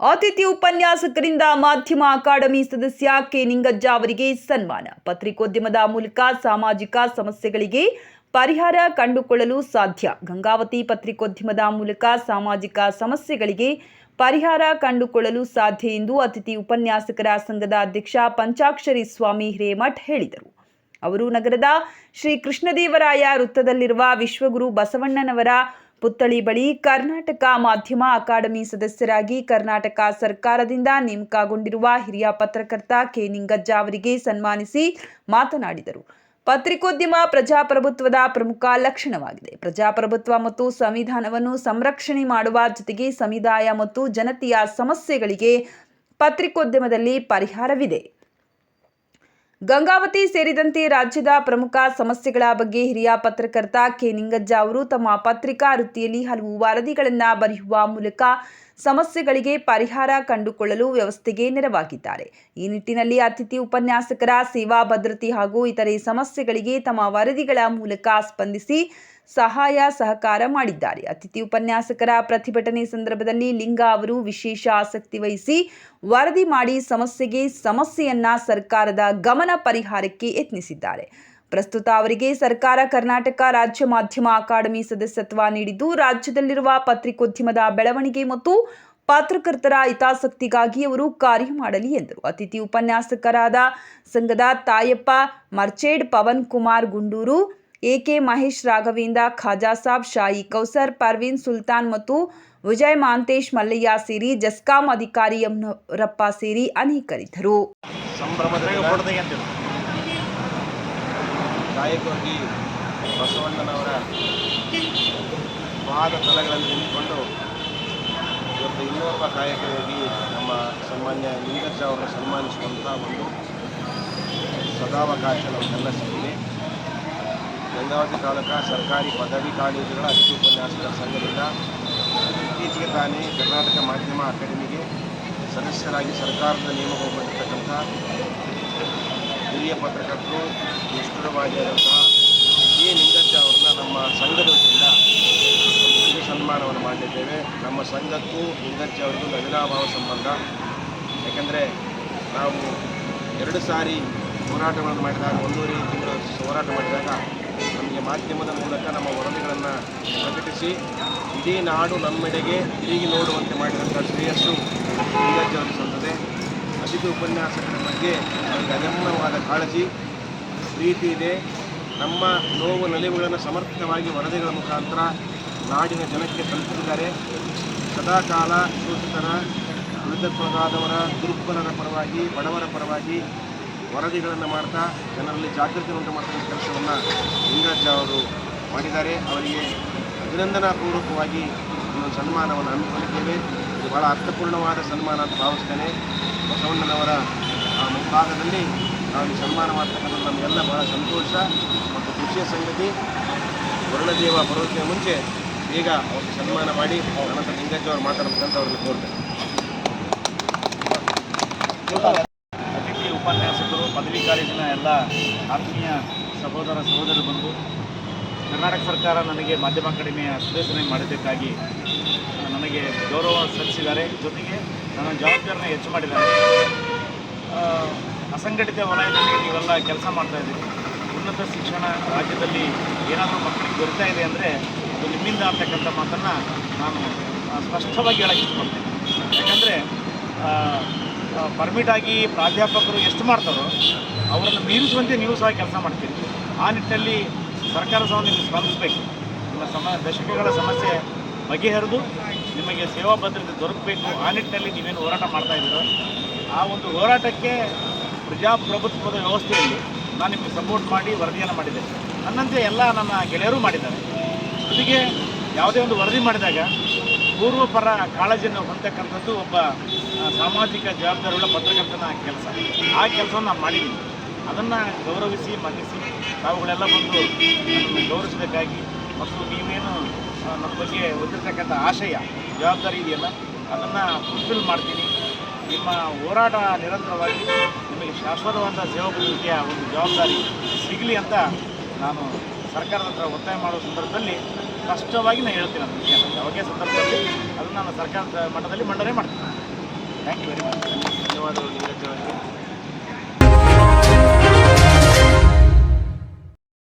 ಅತಿಥಿ ಉಪನ್ಯಾಸಕರಿಂದ ಮಾಧ್ಯಮ ಅಕಾಡೆಮಿ ಸದಸ್ಯ ಕೆ. ನಿಂಗಜ್ಜ ಅವರಿಗೆ ಸನ್ಮಾನ. ಪತ್ರಿಕೋದ್ಯಮದ ಮೂಲಕ ಸಾಮಾಜಿಕ ಸಮಸ್ಯೆಗಳಿಗೆ ಪರಿಹಾರ ಕಂಡುಕೊಳ್ಳಲು ಸಾಧ್ಯ. ಗಂಗಾವತಿ ಪತ್ರಿಕೋದ್ಯಮದ ಮೂಲಕ ಸಾಮಾಜಿಕ ಸಮಸ್ಯೆಗಳಿಗೆ ಪರಿಹಾರ ಕಂಡುಕೊಳ್ಳಲು ಸಾಧ್ಯ ಎಂದು ಅತಿಥಿ ಉಪನ್ಯಾಸಕರ ಸಂಘದ ಅಧ್ಯಕ್ಷ ಪಂಚಾಕ್ಷರಿ ಸ್ವಾಮಿ ಹಿರೇಮಠ್ ಹೇಳಿದರು. ಅವರು ನಗರದ ಶ್ರೀ ಕೃಷ್ಣದೇವರಾಯ ವೃತ್ತದಲ್ಲಿರುವ ವಿಶ್ವಗುರು ಬಸವಣ್ಣನವರ ಪುತ್ಥಳಿ ಬಳಿ ಕರ್ನಾಟಕ ಮಾಧ್ಯಮ ಅಕಾಡೆಮಿ ಸದಸ್ಯರಾಗಿ ಕರ್ನಾಟಕ ಸರ್ಕಾರದಿಂದ ನೇಮಕಗೊಂಡಿರುವ ಹಿರಿಯ ಪತ್ರಕರ್ತ ಕೆ ನಿಂಗಜ್ಜ ಅವರಿಗೆ ಸನ್ಮಾನಿಸಿ ಮಾತನಾಡಿದರು. ಪತ್ರಿಕೋದ್ಯಮ ಪ್ರಜಾಪ್ರಭುತ್ವದ ಪ್ರಮುಖ ಲಕ್ಷಣವಾಗಿದೆ. ಪ್ರಜಾಪ್ರಭುತ್ವ ಮತ್ತು ಸಂವಿಧಾನವನ್ನು ಸಂರಕ್ಷಣೆ ಮಾಡುವ ಜೊತೆಗೆ ಸಮುದಾಯ ಮತ್ತು ಜನತೆಯ ಸಮಸ್ಯೆಗಳಿಗೆ ಪತ್ರಿಕೋದ್ಯಮದಲ್ಲಿ ಪರಿಹಾರವಿದೆ. ಗಂಗಾವತಿ ಸೇರಿದಂತೆ ರಾಜ್ಯದ ಪ್ರಮುಖ ಸಮಸ್ಯೆಗಳ ಬಗ್ಗೆ ಹಿರಿಯ ಪತ್ರಕರ್ತ ಕೆ ನಿಂಗಜ್ಜ ಅವರು ತಮ್ಮ ಪತ್ರಿಕಾ ವೃತ್ತಿಯಲ್ಲಿ ಹಲವು ವರದಿಗಳನ್ನು ಬರೆಯುವ ಮೂಲಕ ಸಮಸ್ಯೆಗಳಿಗೆ ಪರಿಹಾರ ಕಂಡುಕೊಳ್ಳಲು ವ್ಯವಸ್ಥೆಗೆ ನೆರವಾಗಿದ್ದಾರೆ. ಈ ನಿಟ್ಟಿನಲ್ಲಿ ಅತಿಥಿ ಉಪನ್ಯಾಸಕರ ಸೇವಾ ಭದ್ರತೆ ಹಾಗೂ ಇತರೆ ಸಮಸ್ಯೆಗಳಿಗೆ ತಮ್ಮ ವರದಿಗಳ ಮೂಲಕ ಸ್ಪಂದಿಸಿ ಸಹಾಯ ಸಹಕಾರ ಮಾಡಿದ್ದಾರೆ. ಅತಿಥಿ ಉಪನ್ಯಾಸಕರ ಪ್ರತಿಭಟನೆ ಸಂದರ್ಭದಲ್ಲಿ ಲಿಂಗ ಅವರು ವಿಶೇಷ ಆಸಕ್ತಿ ವಹಿಸಿ ವರದಿ ಮಾಡಿ ಸಮಸ್ಯೆಗೆ ಸಮಸ್ಯೆಯನ್ನ ಸರ್ಕಾರದ ಗಮನ ಪರಿಹಾರಕ್ಕೆ ಯತ್ನಿಸಿದ್ದಾರೆ. ಪ್ರಸ್ತುತ ಅವರಿಗೆ ಸರ್ಕಾರ ಕರ್ನಾಟಕ ರಾಜ್ಯ ಮಾಧ್ಯಮ ಅಕಾಡೆಮಿ ಸದಸ್ಯತ್ವ ನೀಡಿದ್ದು, ರಾಜ್ಯದಲ್ಲಿರುವ ಪತ್ರಿಕೋದ್ಯಮದ ಬೆಳವಣಿಗೆ ಮತ್ತು ಪತ್ರಕರ್ತರ ಹಿತಾಸಕ್ತಿಗಾಗಿ ಅವರು ಕಾರ್ಯ ಮಾಡಲಿ ಎಂದರು. ಅತಿಥಿ ಉಪನ್ಯಾಸಕರಾದ ಸಂಘದ ತಾಯಪ್ಪ, ಮರ್ಚೇಡ್, ಪವನ್ ಕುಮಾರ್ ಗುಂಡೂರು ಎಕೆ ಮಹೇಶ್ ರಾಘವೇಂದ್ರ, ಖಾಜಾ ಸಾಬ್, ಶಾಯಿ ಕೌಸರ್, ಪರ್ವೀನ್ ಸುಲ್ತಾನ್ ಮತ್ತು ವಿಜಯ್ ಮಾಂತೇಶ್ ಮಲ್ಲಯ್ಯ ಸೇರಿ ಜಸ್ಕಾಂ ಅಧಿಕಾರಿ ಯಮನೂರಪ್ಪ ಸೇರಿ ಅನೇಕರಿದ್ದರು. ಕಾಯಕವಾಗಿ ಬಸವಣ್ಣನವರ ಪಾದ ತಲಗಳಲ್ಲಿ ನಿಂತುಕೊಂಡು ಇವತ್ತು ಇನ್ನೋರ್ವ ಕಾಯಕವಾಗಿ ನಮ್ಮ ಸನ್ಮಾನ್ಯ ನಿಂಗಜ್ಜ ಅವರನ್ನು ಸನ್ಮಾನಿಸುವಂಥ ಒಂದು ಸದಾವಕಾಶ ನಮಗೆಲ್ಲ ಸಿಕ್ಕಿದೆ ಗಂಗಾವತಿ ತಾಲೂಕ ಸರ್ಕಾರಿ ಪದವಿ ಕಾಲೇಜುಗಳ ಅತಿಥಿ ಉಪನ್ಯಾಸಕರ ಸಂಘದಿಂದ ಇತ್ತೀಚೆಗೆ ತಾನೇ ಕರ್ನಾಟಕ ಮಾಧ್ಯಮ ಅಕಾಡೆಮಿಗೆ ಸದಸ್ಯರಾಗಿ ಸರ್ಕಾರದ ನೇಮಕಗೊಂಡಿರ್ತಕ್ಕಂಥ ಹಿರಿಯ ಪತ್ರಕರ್ತರು ನಿಷ್ಠುರವಾಗಿರುವಂತಹ ಎ ನಿಂಗಜ್ಜ ಅವ್ರನ್ನ ನಮ್ಮ ಸಂಘದ ವತಿಯಿಂದ ಸನ್ಮಾನವನ್ನು ಮಾಡಿದ್ದೇವೆ ನಮ್ಮ ಸಂಘಕ್ಕೂ ನಿಂಗಜ್ಜ ಅವರಿಗೂ ಅವಿನಾಭಾವ ಸಂಬಂಧ. ಯಾಕೆಂದರೆ ನಾವು ಎರಡು ಸಾರಿ ಹೋರಾಟಗಳನ್ನು ಮಾಡಿದಾಗ, ಒಂದೂವರೆ ತಿಂಗಳು ಹೋರಾಟ ಮಾಡಿದಾಗ ಮಾಧ್ಯಮದ ಮೂಲಕ ನಮ್ಮ ವರದಿಗಳನ್ನು ಪ್ರಕಟಿಸಿ, ಇಡೀ ನಾಡು ನಮ್ಮೆಡೆಗೆ ತಿರುಗಿ ನೋಡುವಂತೆ ಮಾಡಿದಂಥ ಶ್ರೇಯಸ್ಸು ಸಂತದೆ ಅತಿಥಿ ಉಪನ್ಯಾಸಕರ ಬಗ್ಗೆ ಅವರಿಗೆ ಅಗಮ್ಯವಾದ ಕಾಳಜಿ, ಪ್ರೀತಿ ಇದೆ. ನಮ್ಮ ನೋವು ನಲಿವುಗಳನ್ನು ಸಮರ್ಥವಾಗಿ ವರದಿಗಳ ಮುಖಾಂತರ ನಾಡಿನ ಜನಕ್ಕೆ ತಲುಪಿಸಿದ್ದಾರೆ. ಸದಾಕಾಲ ಶೋಷಿತರ ತುಳಿತಕ್ಕೊಳಗಾದವರ ದುರ್ಬಲರ ಪರವಾಗಿ, ಬಡವರ ಪರವಾಗಿ ವರದಿಗಳನ್ನು ಮಾಡ್ತಾ, ಜನರಲ್ಲಿ ಜಾಗೃತಿ ಉಂಟು ಮಾಡ್ತಕ್ಕಂಥ ಕೆಲಸವನ್ನು ಲಿಂಗರಾಜ ಅವರು ಮಾಡಿದ್ದಾರೆ. ಅವರಿಗೆ ಅಭಿನಂದನಾಪೂರ್ವಕವಾಗಿ ಒಂದು ಸನ್ಮಾನವನ್ನು ಹಮ್ಮಿಕೊಂಡಿದ್ದೇವೆ. ಇದು ಬಹಳ ಅರ್ಥಪೂರ್ಣವಾದ ಸನ್ಮಾನ ಅಂತ ಭಾವಿಸ್ತೇನೆ. ಬಸವಣ್ಣನವರ ಮುಂಭಾಗದಲ್ಲಿ ನಾವು ಈ ಸನ್ಮಾನ ಮಾಡ್ತಕ್ಕಂಥದ್ದು ನಮಗೆಲ್ಲ ಬಹಳ ಸಂತೋಷ ಮತ್ತು ಖುಷಿಯ ಸಂಗತಿ. ವರುಣದೇವ ಬರೋದಕ್ಕೆ ಮುಂಚೆ ಬೇಗ ಅವ್ರಿಗೆ ಸನ್ಮಾನ ಮಾಡಿ, ಅನಂತರ ಲಿಂಗಜ್ಜವರು ಮಾತಾಡಬೇಕಂತ ಅವ್ರಿಗೆ ಕೋರ್ತೇನೆ ಪದವಿ ಕಾಲೇಜಿನ ಎಲ್ಲ ಆತ್ಮೀಯ ಸಹೋದರ ಸಹೋದರರು ಬಂದು ಕರ್ನಾಟಕ ಸರ್ಕಾರ ನನಗೆ ಮಾಧ್ಯಮ ಅಕಾಡೆಮಿಯ ಸದಸ್ಯನ ಮಾಡಿದ್ದಕ್ಕಾಗಿ ನನಗೆ ಗೌರವ ಸಲ್ಲಿಸಿದ್ದಾರೆ. ಜೊತೆಗೆ ನನ್ನ ಜವಾಬ್ದಾರಿನ ಹೆಚ್ಚು ಮಾಡಿದ್ದಾರೆ. ಅಸಂಘಟಿತ ವಲಯದಲ್ಲಿ ನೀವೆಲ್ಲ ಕೆಲಸ ಮಾಡ್ತಾ ಇದ್ದೀರಿ. ಉನ್ನತ ಶಿಕ್ಷಣ ರಾಜ್ಯದಲ್ಲಿ ಏನಾದರೂ ಮಕ್ಕಳಿಗೆ ದೊರೀತಾ ಇದೆ ಅಂದರೆ ಅದು ನಿಮ್ಮಿಂದ ಅಂತಕ್ಕಂಥ ಮಾತನ್ನು ನಾನು ಸ್ಪಷ್ಟವಾಗಿ ಹೇಳಕ್ಕೆ ಇಷ್ಟಪಡ್ತೇನೆ. ಯಾಕಂದರೆ ಪರ್ಮಿಟ್ ಆಗಿ ಪ್ರಾಧ್ಯಾಪಕರು ಎಷ್ಟು ಮಾಡ್ತಾರೋ ಅವರನ್ನು ಮೀರಿಸುವಂತೆ ನೀವು ಸಹ ಕೆಲಸ ಮಾಡ್ತೀರಿ. ಆ ನಿಟ್ಟಿನಲ್ಲಿ ಸರ್ಕಾರ ಸಹ ನಿಮಗೆ ಸ್ಪಂದಿಸಬೇಕು. ನಿಮ್ಮ ಸಮ, ದಶಕಗಳ ಸಮಸ್ಯೆ ಬಗೆಹರಿದು ನಿಮಗೆ ಸೇವಾ ಭದ್ರತೆ ದೊರಕಬೇಕು. ಆ ನಿಟ್ಟಿನಲ್ಲಿ ನೀವೇನು ಹೋರಾಟ ಮಾಡ್ತಾ ಇದ್ದೀರೋ, ಆ ಒಂದು ಹೋರಾಟಕ್ಕೆ ಪ್ರಜಾಪ್ರಭುತ್ವದ ವ್ಯವಸ್ಥೆಯಲ್ಲಿ ನಾನು ನಿಮಗೆ ಸಪೋರ್ಟ್ ಮಾಡಿ ವರದಿಯನ್ನು ಮಾಡಿದೆ ನನ್ನಂತೆ ಎಲ್ಲ ನನ್ನ ಗೆಳೆಯರು ಮಾಡಿದ್ದಾರೆ. ಅದಕ್ಕೆ ಯಾವುದೇ ಒಂದು ವರದಿ ಮಾಡಿದಾಗ ಪೂರ್ವಪರ ಕಾಳಜಿಯನ್ನು ಹೊಂದಕ್ಕಂಥದ್ದು ಒಬ್ಬ ಸಾಮಾಜಿಕ ಜವಾಬ್ದಾರಿಗಳ ಪತ್ರಕರ್ತನ ಕೆಲಸ. ಆ ಕೆಲಸವನ್ನು ನಾವು ಮಾಡಿದ್ದೀವಿ ಅದನ್ನು ಗೌರವಿಸಿ, ಮನ್ನಿಸಿ, ತಾವುಗಳೆಲ್ಲ ಬಂದು ಗೌರವಿಸಬೇಕಾಗಿ ಮತ್ತು ನೀವೇನು ನಮ್ಮ ಬಗ್ಗೆ ಹೊಂದಿರತಕ್ಕಂಥ ಆಶಯ, ಜವಾಬ್ದಾರಿ ಇದೆಯಲ್ಲ, ಅದನ್ನು ಫುಲ್ಫಿಲ್ ಮಾಡ್ತೀನಿ. ನಿಮ್ಮ ಹೋರಾಟ ನಿರಂತರವಾಗಿ ನಿಮಗೆ ಶಾಶ್ವತವಾದ ಸೇವಾಭಿವೃದ್ಧಿಯ ಒಂದು ಜವಾಬ್ದಾರಿ ಸಿಗಲಿ ಅಂತ ನಾನು ಸರ್ಕಾರದ ಹತ್ರ ಒತ್ತಾಯ ಮಾಡುವ ಸಂದರ್ಭದಲ್ಲಿ ಸ್ಪಷ್ಟವಾಗಿ ನಾನು ಹೇಳ್ತೀನಿ ಅದನ್ನು. ಯಾವುದೇ ಸಂದರ್ಭದಲ್ಲಿ ಅದನ್ನು ನಾನು ಸರ್ಕಾರದ ಮಟ್ಟದಲ್ಲಿ ಮಂಡನೆ ಮಾಡ್ತೀನಿ. ಥ್ಯಾಂಕ್ ಯು ವೆರಿ ಮಚ್ ಧನ್ಯವಾದಗಳು ಅವರೇ